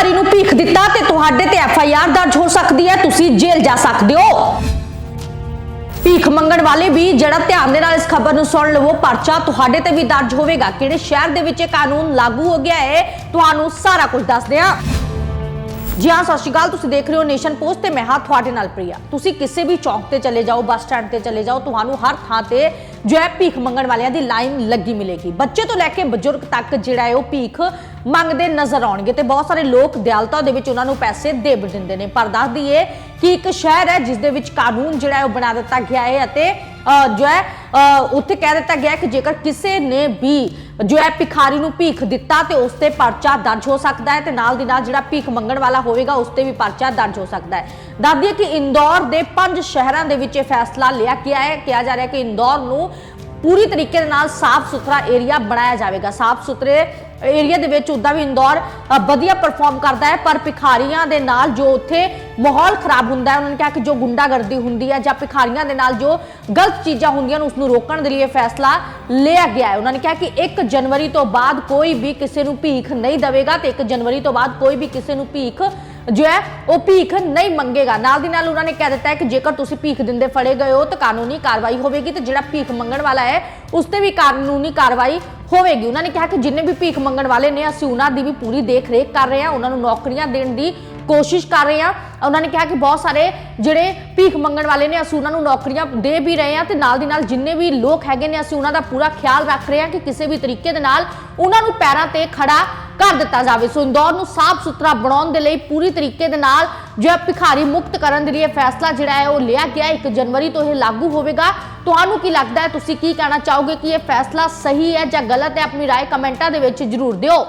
ਭਿਖਾਰੀ ਨੂੰ ਭੀਖ ਦਿੱਤਾ ਤੇ ਤੁਹਾਡੇ ਤੇ ਐਫ ਆਈ ਆਰ ਦਰਜ ਹੋ ਸਕਦੀ ਹੈ। ਤੁਸੀਂ ਜੇਲ੍ਹ ਜਾ ਸਕਦੇ ਹੋ। ਭੀਖ ਮੰਗਣ ਵਾਲੇ ਵੀ ਜਿਹੜਾ ਧਿਆਨ ਦੇ ਨਾਲ ਇਸ ਖਬਰ ਨੂੰ ਸੁਣ ਲਵੋ, ਪਰਚਾ ਤੁਹਾਡੇ ਤੇ ਵੀ ਦਰਜ ਹੋਵੇਗਾ। ਕਿਹੜੇ ਸ਼ਹਿਰ ਦੇ ਵਿੱਚ ਇਹ ਕਾਨੂੰਨ ਲਾਗੂ ਹੋ ਗਿਆ ਹੈ, ਤੁਹਾਨੂੰ ਸਾਰਾ ਕੁਝ ਦੱਸਦੇ ਹਾਂ ਜੀ ਹਾਂ, ਸਤਿ ਸ਼੍ਰੀ ਅਕਾਲ। ਤੁਸੀਂ ਦੇਖ ਰਹੇ ਹੋ ਨੇਸ਼ਨ ਪੋਸਟ ਤੇ ਮੈਂ ਹਾਂ ਤੁਹਾਡੇ ਨਾਲ ਪ੍ਰਿਆ। ਤੁਸੀਂ ਕਿਸੇ ਵੀ ਚੌਂਕ ਤੇ ਚਲੇ ਜਾਓ, ਬੱਸ ਸਟੈਂਡ ਤੇ ਚਲੇ ਜਾਓ, ਤੁਹਾਨੂੰ ਹਰ ਥਾਂ ਤੇ ਜੋ ਹੈ ਭੀਖ ਮੰਗਣ ਵਾਲਿਆਂ ਦੀ ਲਾਈਨ ਲੱਗੀ ਮਿਲੇਗੀ। ਬੱਚੇ ਤੋਂ ਲੈ ਕੇ ਬਜ਼ੁਰਗ ਤੱਕ ਜਿਹੜਾ ਹੈ ਉਹ ਭੀਖ ਮੰਗਦੇ ਨਜ਼ਰ ਆਉਣਗੇ ਤੇ ਬਹੁਤ ਸਾਰੇ ਲੋਕ ਦਿਆਲਤਾ ਦੇ ਵਿੱਚ ਉਹਨਾਂ ਨੂੰ ਪੈਸੇ ਦੇ ਵੀ ਦਿੰਦੇ ਨੇ। ਪਰ ਦੱਸ ਦਈਏ ਕਿ ਇੱਕ ਸ਼ਹਿਰ ਹੈ ਜਿਸ ਦੇ ਵਿੱਚ ਕਾਨੂੰਨ ਜਿਹੜਾ ਹੈ ਉਹ ਬਣਾ ਦਿੱਤਾ ਗਿਆ ਹੈ ਅਤੇ ਜੋ ਹੈ ਉੱਥੇ ਕਹਿ ਦਿੱਤਾ ਗਿਆ ਕਿ ਜੇਕਰ ਕਿਸੇ ਨੇ ਵੀ ਜੋ ਹੈ ਭਿਖਾਰੀ ਨੂੰ ਭੀਖ ਦਿੱਤਾ ਤੇ ਉਸ ਤੇ ਪਰਚਾ ਦਰਜ ਹੋ ਸਕਦਾ ਹੈ ਤੇ ਨਾਲ ਦੀ ਨਾਲ ਜਿਹੜਾ ਭੀਖ ਮੰਗਣ ਵਾਲਾ ਹੋਵੇਗਾ, ਉਸ ਤੇ ਵੀ ਪਰਚਾ ਦਰਜ ਹੋ ਸਕਦਾ ਹੈ। ਦੱਸਦੀ ਕਿ ਇੰਦੌਰ ਦੇ ਪੰਜ ਸ਼ਹਿਰਾਂ ਦੇ ਵਿੱਚ ਇਹ ਫੈਸਲਾ ਲਿਆ ਗਿਆ ਹੈ, ਕਿਹਾ ਜਾ ਰਿਹਾ ਹੈ ਕਿ ਇੰਦੌਰ ਨੂੰ ਪੂਰੀ ਤਰੀਕੇ ਦੇ ਨਾਲ ਸਾਫ਼ ਸੁਥਰਾ ਏਰੀਆ ਬਣਾਇਆ ਜਾਵੇਗਾ। ਸਾਫ਼ ਸੁਥਰੇ ਏਰੀਆ ਦੇ ਵਿੱਚ ਉਦਾਂ ਵੀ ਇੰਦੌਰ ਵਧੀਆ ਪਰਫਾਰਮ ਕਰਦਾ ਹੈ, ਪਰ ਭਿਖਾਰੀਆਂ ਦੇ ਨਾਲ ਜੋ ਉੱਥੇ ਮਾਹੌਲ ਖਰਾਬ ਹੁੰਦਾ ਹੈ, ਉਹਨਾਂ ਨੇ ਕਿਹਾ ਕਿ ਜੋ ਗੁੰਡਾਗਰਦੀ ਹੁੰਦੀ ਹੈ ਜਾਂ ਭਿਖਾਰੀਆਂ ਦੇ ਨਾਲ ਜੋ ਗਲਤ ਚੀਜ਼ਾਂ ਹੁੰਦੀਆਂ ਨੇ ਉਸ ਨੂੰ ਰੋਕਣ ਦੇ ਲਈ ਇਹ ਫੈਸਲਾ ਲਿਆ ਗਿਆ ਹੈ। ਉਹਨਾਂ ਨੇ ਕਿਹਾ ਕਿ 1 ਜਨਵਰੀ ਤੋਂ ਬਾਅਦ ਕੋਈ ਵੀ ਕਿਸੇ ਨੂੰ ਭੀਖ ਨਹੀਂ ਦੇਵੇਗਾ ਤੇ 1 ਜਨਵਰੀ ਤੋਂ ਬਾਅਦ ਕੋਈ ਵੀ ਕਿਸੇ ਨੂੰ ਭੀਖ ਜੋ ਹੈ, ਉਹ ਭੀਖ ਨਹੀਂ ਮੰਗੇਗਾ। ਨਾਲ ਦੀ ਨਾਲ ਉਹਨਾਂ ਨੇ ਕਹਿ ਦਿੱਤਾ ਹੈ ਕਿ ਜੇਕਰ ਤੁਸੀਂ ਭੀਖ ਦਿੰਦੇ ਫੜੇ ਗਏ ਹੋ ਤਾਂ ਕਾਨੂੰਨੀ ਕਾਰਵਾਈ ਹੋਵੇਗੀ ਤੇ ਜਿਹੜਾ ਭੀਖ ਮੰਗਣ ਵਾਲਾ ਹੈ, ਉਸ ਤੇ ਵੀ ਕਾਨੂੰਨੀ ਕਾਰਵਾਈ ਹੋਵੇਗੀ। ਉਹਨਾਂ ਨੇ ਕਿਹਾ ਕਿ ਜਿੰਨੇ ਵੀ ਭੀਖ ਮੰਗਣ ਵਾਲੇ ਨੇ, ਅਸੀਂ ਉਹਨਾਂ ਦੀ ਵੀ ਪੂਰੀ ਦੇਖ ਰੇਖ ਕਰ ਰਹੇ ਹਾਂ, ਉਹਨਾਂ ਨੂੰ ਨੌਕਰੀਆਂ ਦੇਣ ਦੀ ਕੋਸ਼ਿਸ਼ ਕਰ ਰਹੇ ਹਾਂ। ਉਹਨਾਂ ਨੇ ਕਿਹਾ ਕਿ ਬਹੁਤ ਸਾਰੇ ਜਿਹੜੇ ਭੀਖ ਮੰਗਣ ਵਾਲੇ ਨੇ, ਅਸੀਂ ਉਹਨਾਂ ਨੂੰ ਨੌਕਰੀਆਂ ਦੇ ਵੀ ਰਹੇ ਹਾਂ ਤੇ ਨਾਲ ਦੀ ਨਾਲ ਜਿੰਨੇ ਵੀ ਲੋਕ ਹੈਗੇ ਨੇ, ਅਸੀਂ ਉਹਨਾਂ ਦਾ ਪੂਰਾ ਖਿਆਲ ਰੱਖ ਰਹੇ ਹਾਂ ਕਿ ਕਿਸੇ ਵੀ ਤਰੀਕੇ ਦੇ ਨਾਲ ਉਹਨਾਂ ਨੂੰ ਪੈਰਾਂ ਤੇ ਖੜਾ ਕਰ ਦਿੱਤਾ ਜਾਵੇ ਸੋ ਇੰਦੌਰ ਨੂੰ ਸਾਫ਼ ਸੁਥਰਾ ਬਣਾਉਣ ਦੇ ਲਈ ਪੂਰੀ ਤਰੀਕੇ ਦੇ ਨਾਲ ਜੋ ਹੈ ਭਿਖਾਰੀ ਮੁਕਤ ਕਰਨ ਦੇ ਲਈ ਇਹ ਫੈਸਲਾ ਜਿਹੜਾ ਹੈ ਉਹ ਲਿਆ ਗਿਆ 1 ਜਨਵਰੀ ਤੋਂ ਇਹ ਲਾਗੂ ਹੋਵੇਗਾ ਤੁਹਾਨੂੰ ਕੀ ਲੱਗਦਾ ਹੈ ਤੁਸੀਂ ਕੀ ਕਹਿਣਾ ਚਾਹੋਗੇ ਕਿ ਇਹ ਫੈਸਲਾ ਸਹੀ ਹੈ ਜਾਂ ਗਲਤ ਹੈ ਆਪਣੀ رائے ਕਮੈਂਟਾਂ ਦੇ ਵਿੱਚ ਜਰੂਰ ਦਿਓ